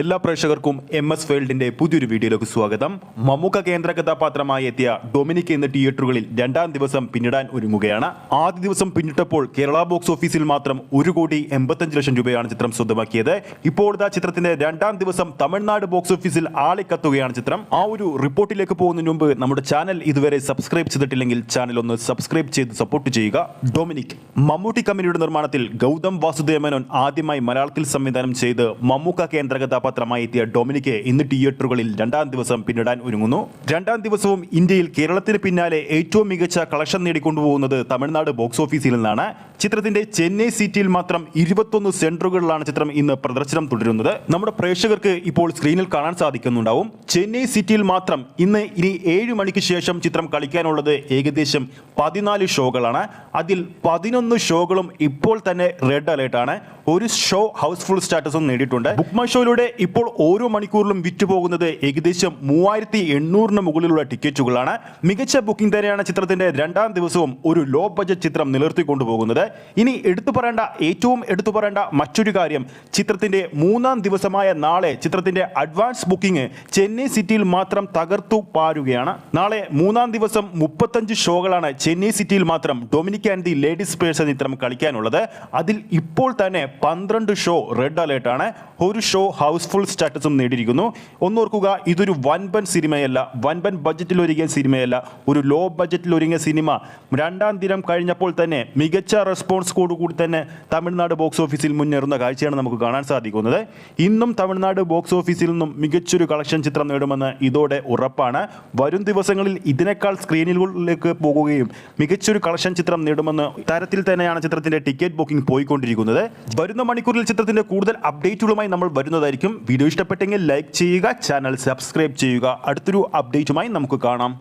എല്ലാ പ്രേക്ഷകർക്കും M S വേൾഡിന്റെ പുതിയൊരു വീഡിയോയിലേക്ക് സ്വാഗതം. മമ്മൂക്ക കേന്ദ്ര കഥാപാത്രമായി എത്തിയ ഡൊമിനിക് എന്ന തിയേറ്ററുകളിൽ രണ്ടാം ദിവസം പിന്നിടാൻ ഒരുങ്ങുകയാണ്. ആദ്യ ദിവസം പിന്നിട്ടപ്പോൾ കേരള ബോക്സ് ഓഫീസിൽ മാത്രം ഒരു കോടി എൺപത്തഞ്ച് ലക്ഷം രൂപയാണ് ചിത്രം സ്വന്തമാക്കിയത്. ഇപ്പോൾ ഇതാ ചിത്രത്തിന്റെ രണ്ടാം ദിവസം തമിഴ്നാട് ബോക്സ് ഓഫീസിൽ ആളിക്കത്തുകയാണ് ചിത്രം. ആ ഒരു റിപ്പോർട്ടിലേക്ക് പോകുന്നതിന് മുമ്പ് നമ്മുടെ ചാനൽ ഇതുവരെ സബ്സ്ക്രൈബ് ചെയ്തിട്ടില്ലെങ്കിൽ ചാനൽ ഒന്ന് സബ്സ്ക്രൈബ് ചെയ്ത് സപ്പോർട്ട് ചെയ്യുക. ഡൊമിനിക് മമ്മൂട്ടി കമ്പനിയുടെ നിർമ്മാണത്തിൽ ഗൗതം വാസുദേവനോൻ ആദ്യമായി മലയാളത്തിൽ സംവിധാനം ചെയ്ത് മമ്മൂക്ക കേന്ദ്ര കഥാപാത്രമായി എത്തിയ ഡൊമിനിക്ക് ഇന്ന് തിയേറ്ററുകളിൽ രണ്ടാം ദിവസം പിന്നിടാൻ ഒരുങ്ങുന്നു. രണ്ടാം ദിവസവും ഇന്ത്യയിൽ കേരളത്തിന് പിന്നാലെ ഏറ്റവും മികച്ച കളക്ഷൻ നേടിക്കൊണ്ടുപോകുന്നത് തമിഴ്നാട് ബോക്സ് ഓഫീസിൽ നിന്നാണ്. ചിത്രത്തിന്റെ ചെന്നൈ സിറ്റിയിൽ മാത്രം ഇരുപത്തൊന്ന് സെന്ററുകളിലാണ് ചിത്രം ഇന്ന് പ്രദർശനം തുടരുന്നത്. നമ്മുടെ പ്രേക്ഷകർക്ക് ഇപ്പോൾ സ്ക്രീനിൽ കാണാൻ സാധിക്കുന്നുണ്ടാവും. ചെന്നൈ സിറ്റിയിൽ മാത്രം ഇന്ന് ഇനി ഏഴ് മണിക്ക് ശേഷം ചിത്രം കളിക്കാനുള്ളത് ഏകദേശം പതിനാല് ഷോകളാണ്. അതിൽ പതിനൊന്ന് ഷോകളും ഇപ്പോൾ തന്നെ റെഡ് അലേർട്ടാണ്. ഒരു ഷോ ഹൗസ്ഫുൾ സ്റ്റാറ്റസും നേടിയിട്ടുണ്ട്. ബുക്ക് മൈ ഷോയിലൂടെ ഇപ്പോൾ ഓരോ മണിക്കൂറിലും വിറ്റ് പോകുന്നത് ഏകദേശം മൂവായിരത്തി എണ്ണൂറിന് മുകളിലുള്ള ടിക്കറ്റുകളാണ്. മികച്ച ബുക്കിംഗ് തന്നെയാണ് ചിത്രത്തിന്റെ രണ്ടാം ദിവസവും ഒരു ലോ ബജറ്റ് ചിത്രം നിലർത്തിക്കൊണ്ടുപോകുന്നത് ഇനി എടുത്തു പറയേണ്ട ഏറ്റവും എടുത്തു പറയേണ്ട മറ്റൊരു കാര്യം ചിത്രത്തിന്റെ മൂന്നാം ദിവസമായ നാളെ ചിത്രത്തിന്റെ അഡ്വാൻസ് ബുക്കിംഗ് ചെന്നൈ സിറ്റിയിൽ മാത്രം തകർത്തു പാരുകയാണ്. നാളെ മൂന്നാം ദിവസം മുപ്പത്തഞ്ച് ഷോകളാണ് ചെന്നൈ സിറ്റിയിൽ മാത്രം Dominic and the ladies purse എന്ന ചിത്രം കളിക്കാനുള്ളത്. അതിൽ ഇപ്പോൾ തന്നെ പന്ത്രണ്ട് ഷോ റെഡ് അലേർട്ട് ആണ്. ഒരു ഷോ ഹൗസ്ഫുൾ സ്റ്റാറ്റസും നേടിയിരിക്കുന്നു. ഒന്നോർക്കുക ഇതൊരു വൻപൻ സിനിമയല്ല. വൻപൻ ബഡ്ജറ്റിൽ ഒരുങ്ങിയ സിനിമയല്ല. ഒരു ലോ ബഡ്ജറ്റിൽ ഒരുങ്ങിയ സിനിമ. രണ്ടാം ദിനം കഴിഞ്ഞപ്പോൾ തന്നെ മികച്ച റെസ്പോൺസ് കൂടി തന്നെ തമിഴ്നാട് ബോക്സ് ഓഫീസിൽ മുന്നേറുന്ന കാഴ്ചയാണ് നമുക്ക് കാണാൻ സാധിക്കുന്നത്. ഇന്നും തമിഴ്നാട് ബോക്സ് ഓഫീസിൽ നിന്നും മികച്ചൊരു കളക്ഷൻ ചിത്രം നേടുമെന്ന് ഇതോടെ ഉറപ്പാണ്. വരും ദിവസങ്ങളിൽ ഇതിനേക്കാൾ സ്ക്രീനുകളിലേക്ക് പോകുകയും മികച്ചൊരു കളക്ഷൻ ചിത്രം നേടുമെന്ന് തരത്തിൽ തന്നെയാണ് ചിത്രത്തിന്റെ ടിക്കറ്റ് ബുക്കിംഗ് പോയിക്കൊണ്ടിരിക്കുന്നത്. വരുന്ന മണിക്കൂറിൽ ചിത്രത്തിന്റെ കൂടുതൽ അപ്ഡേറ്റുകളുമായി നമ്മൾ വരുന്നതായിരിക്കും. വീഡിയോ ഇഷ്ടപ്പെട്ടെങ്കിൽ ലൈക്ക് ചെയ്യുക ചാനൽ സബ്സ്ക്രൈബ് ചെയ്യുക. അടുത്തൊരു അപ്ഡേറ്റുമായി നമുക്ക് കാണാം.